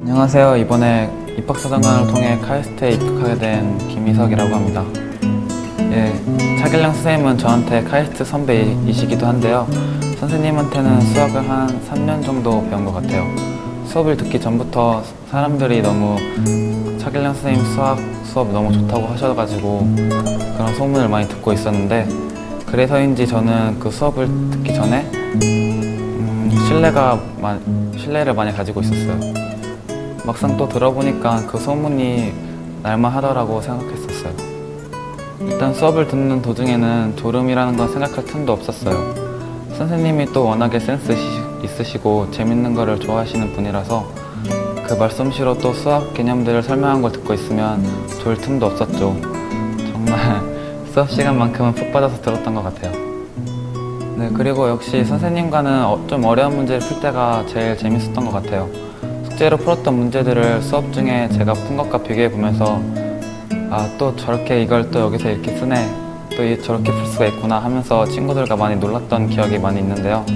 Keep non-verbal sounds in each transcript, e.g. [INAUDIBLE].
안녕하세요. 이번에 입학사정관을 통해 카이스트에 입학하게 된 김희석이라고 합니다. 예, 차길령 선생님은 저한테 카이스트 선배이시기도 한데요. 선생님한테는 수학을 한 3년 정도 배운 것 같아요. 수업을 듣기 전부터 사람들이 너무 차길령 선생님 수학 수업 너무 좋다고 하셔가지고 그런 소문을 많이 듣고 있었는데 그래서인지 저는 그 수업을 듣기 전에 음, 신뢰가 마- 신뢰를 많이 가지고 있었어요. 막상 또 들어보니까 그 소문이 날만하더라고 생각했었어요. 일단 수업을 듣는 도중에는 졸음이라는 건 생각할 틈도 없었어요. 선생님이 또 워낙에 센스 시- 있으시고 재밌는 거를 좋아하시는 분이라서 그 말솜씨로 또 수학 개념들을 설명한 걸 듣고 있으면 졸 틈도 없었죠. 정말 [LAUGHS] 수업 시간만큼은 푹 빠져서 들었던 것 같아요. 네, 그리고 역시 선생님과는 어- 좀 어려운 문제를 풀 때가 제일 재밌었던 것 같아요. 숙제로 풀었던 문제들을 수업 중에 제가 푼 것과 비교해 보면서 아, 또 저렇게 이걸 또 여기서 이렇게 쓰네. 또 이- 저렇게 풀 수가 있구나 하면서 친구들과 많이 놀랐던 기억이 많이 있는데요.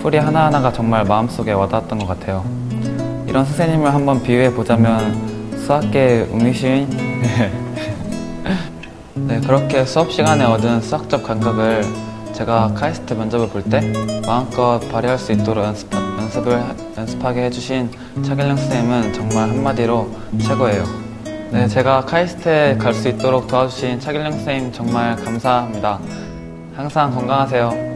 풀이 하나하나가 정말 마음속에 와닿았던 것 같아요. 이런 선생님을 한번 비유해 보자면 수학계의 음유시인? [LAUGHS] 네, 그렇게 수업 시간에 얻은 수학적 감각을 제가 카이스트 면접을 볼 때 마음껏 발휘할 수 있도록 연습, 연습을 연습하게 해주신 차길령 선생님은 정말 한마디로 최고예요. 네, 제가 카이스트에 갈 수 있도록 도와주신 차길령 선생님 정말 감사합니다. 항상 건강하세요.